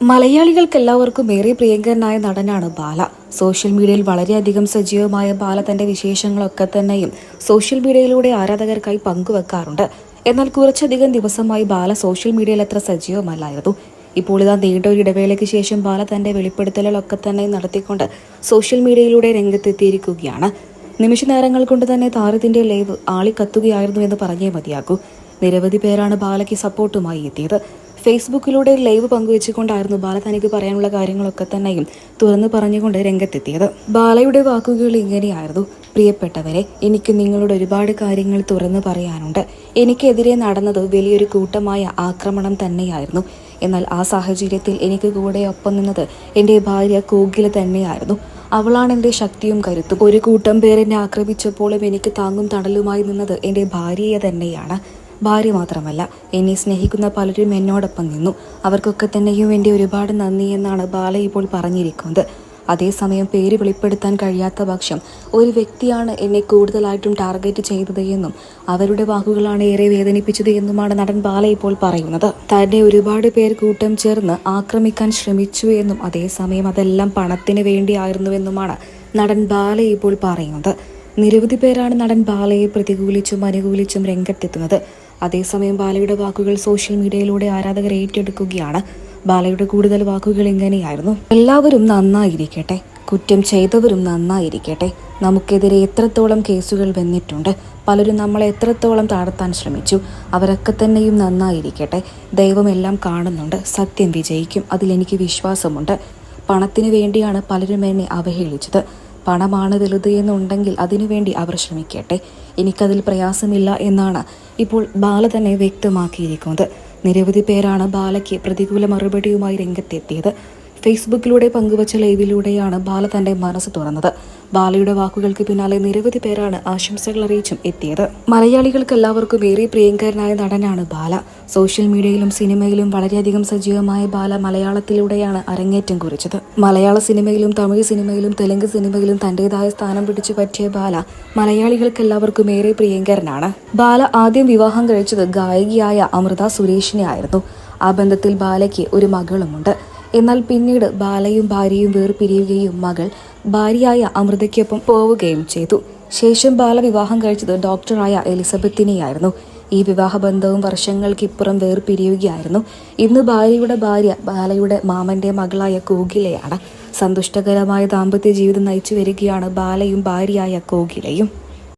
മലയാളികൾക്ക് എല്ലാവർക്കും ഏറെ പ്രിയങ്കരനായ നടനാണ് ബാല. സോഷ്യൽ മീഡിയയിൽ വളരെയധികം സജീവമായ ബാല തന്റെ വിശേഷങ്ങളൊക്കെ തന്നെയും സോഷ്യൽ മീഡിയയിലൂടെ ആരാധകർക്കായി പങ്കുവെക്കാറുണ്ട്. എന്നാൽ കുറച്ചധികം ദിവസമായി ബാല സോഷ്യൽ മീഡിയയിൽ അത്ര സജീവമല്ലായിരുന്നു. ഇപ്പോൾ ഇതാ നീണ്ട ഒരു ഇടവേളയ്ക്ക് ശേഷം ബാല തന്റെ വെളിപ്പെടുത്തലുകളൊക്കെ തന്നെ നടത്തിക്കൊണ്ട് സോഷ്യൽ മീഡിയയിലൂടെ രംഗത്തെത്തിയിരിക്കുകയാണ്. നിമിഷ നേരങ്ങൾ കൊണ്ട് തന്നെ താരത്തിന്റെ ലൈവ് ആളിക്കത്തുകയായിരുന്നു എന്ന് പറഞ്ഞേ മതിയാകൂ. നിരവധി പേരാണ് ബാലയ്ക്ക് സപ്പോർട്ടുമായി എത്തിയത്. ഫേസ്ബുക്കിലൂടെ ലൈവ് പങ്കുവെച്ചുകൊണ്ടായിരുന്നു ബാല തനിക്ക് പറയാനുള്ള കാര്യങ്ങളൊക്കെ തന്നെയും തുറന്നു പറഞ്ഞുകൊണ്ട് രംഗത്തെത്തിയത്. ബാലയുടെ വാക്കുകൾ ഇങ്ങനെയായിരുന്നു. പ്രിയപ്പെട്ടവരെ എനിക്ക് നിങ്ങളോട് ഒരുപാട് കാര്യങ്ങൾ തുറന്നു പറയാനുണ്ട്. എനിക്കെതിരെ നടന്നത് വലിയൊരു കൂട്ടമായ ആക്രമണം തന്നെയായിരുന്നു. എന്നാൽ ആ സാഹചര്യത്തിൽ എനിക്ക് കൂടെ ഒപ്പം നിന്നത് എന്റെ ഭാര്യ കോകില തന്നെയായിരുന്നു. അവളാണ് എന്റെ ശക്തിയും കരുത്തും. ഒരു കൂട്ടം പേർ എന്നെ ആക്രമിച്ചപ്പോഴും എനിക്ക് താങ്ങും തണലുമായി നിന്നത് എന്റെ ഭാര്യയെ തന്നെയാണ്. ഭാര്യ മാത്രമല്ല എന്നെ സ്നേഹിക്കുന്ന പലരും എന്നോടൊപ്പം നിന്നു. അവർക്കൊക്കെ തന്നെയും വേണ്ടി ഒരുപാട് നന്ദി എന്നാണ് ബാല ഇപ്പോൾ പറഞ്ഞിരിക്കുന്നത്. അതേസമയം പേര് വെളിപ്പെടുത്താൻ കഴിയാത്ത പക്ഷം ഒരു വ്യക്തിയാണ് എന്നെ കൂടുതലായിട്ടും ടാർഗറ്റ് ചെയ്തത് എന്നും അവരുടെ വാക്കുകളാണ് ഏറെ വേദനിപ്പിച്ചത് എന്നുമാണ് നടൻ ബാല ഇപ്പോൾ പറയുന്നത്. തന്നെ ഒരുപാട് പേർ കൂട്ടം ചേർന്ന് ആക്രമിക്കാൻ ശ്രമിച്ചു എന്നും അതേസമയം അതെല്ലാം പണത്തിന് വേണ്ടിയായിരുന്നുവെന്നുമാണ് നടൻ ബാല ഇപ്പോൾ പറയുന്നത്. നിരവധി പേരാണ് നടൻ ബാലയെ പ്രതികൂലിച്ചും അനുകൂലിച്ചും രംഗത്തെത്തുന്നത്. അതേസമയം ബാലയുടെ വാക്കുകൾ സോഷ്യൽ മീഡിയയിലൂടെ ആരാധകർ ഏറ്റെടുക്കുകയാണ്. ബാലയുടെ കൂടുതൽ വാക്കുകൾ ഇങ്ങനെയായിരുന്നു. എല്ലാവരും നന്നായിരിക്കട്ടെ. കുറ്റം ചെയ്തവരും നന്നായിരിക്കട്ടെ. നമുക്കെതിരെ എത്രത്തോളം കേസുകൾ വന്നിട്ടുണ്ട്. പലരും നമ്മളെ എത്രത്തോളം താഴ്ത്താൻ ശ്രമിച്ചു. അവരൊക്കെ തന്നെയും നന്നായിരിക്കട്ടെ. ദൈവം എല്ലാം കാണുന്നുണ്ട്. സത്യം വിജയിക്കും. അതിലെനിക്ക് വിശ്വാസമുണ്ട്. പണത്തിന് വേണ്ടിയാണ് പലരും എന്നെ അവഹേളിച്ചത്. പണമാണ് വലുത് എന്നുണ്ടെങ്കിൽ അതിനുവേണ്ടി അവർ ശ്രമിക്കട്ടെ. എനിക്കതിൽ പ്രയാസമില്ല എന്നാണ് ഇപ്പോൾ ബാല തന്നെ വ്യക്തമാക്കിയിരിക്കുന്നത്. നിരവധി പേരാണ് ബാലയ്ക്ക് പ്രതികൂല മറുപടിയുമായി രംഗത്തെത്തിയത്. ഫേസ്ബുക്കിലൂടെ പങ്കുവച്ച ലൈവിലൂടെയാണ് ബാല തന്റെ മനസ്സ് തുറന്നത്. ബാലയുടെ വാക്കുകൾക്ക് പിന്നാലെ നിരവധി പേരാണ് ആശംസകൾ അറിയിച്ചും എത്തിയത്. മലയാളികൾക്ക് എല്ലാവർക്കും ഏറെ പ്രിയങ്കരനായ നടനാണ് ബാല. സോഷ്യൽ മീഡിയയിലും സിനിമയിലും വളരെയധികം സജീവമായ ബാല മലയാളത്തിലൂടെയാണ് അരങ്ങേറ്റം കുറിച്ചത്. മലയാള സിനിമയിലും തമിഴ് സിനിമയിലും തെലുങ്ക് സിനിമയിലും തന്റേതായ സ്ഥാനം പിടിച്ചു പറ്റിയ ബാല മലയാളികൾക്ക് എല്ലാവർക്കും ഏറെ പ്രിയങ്കരനാണ്. ബാല ആദ്യം വിവാഹം കഴിച്ചത് ഗായികയായ അമൃത സുരേഷിനെ ആയിരുന്നു ആ ബന്ധത്തിൽ ബാലയ്ക്ക് ഒരു മകളുമുണ്ട്. എന്നാൽ പിന്നീട് ബാലയും ഭാര്യയും വേർപിരിയുകയും മകൾ ഭാര്യയായ അമൃതയ്ക്കൊപ്പം പോവുകയും ചെയ്തു. ശേഷം ബാല വിവാഹം കഴിച്ചത് ഡോക്ടറായ എലിസബത്തിനെയായിരുന്നു. ഈ വിവാഹബന്ധവും വർഷങ്ങൾക്കിപ്പുറം വേർപിരിയുകയായിരുന്നു. ഇന്ന് ഭാര്യയുടെ ഭാര്യ ബാലയുടെ മാമന്റെ മകളായ കോകിലയാണ്. സന്തുഷ്ടകരമായ ദാമ്പത്യ ജീവിതം നയിച്ചു വരികയാണ് ബാലയും ഭാര്യയായ കോകിലയും.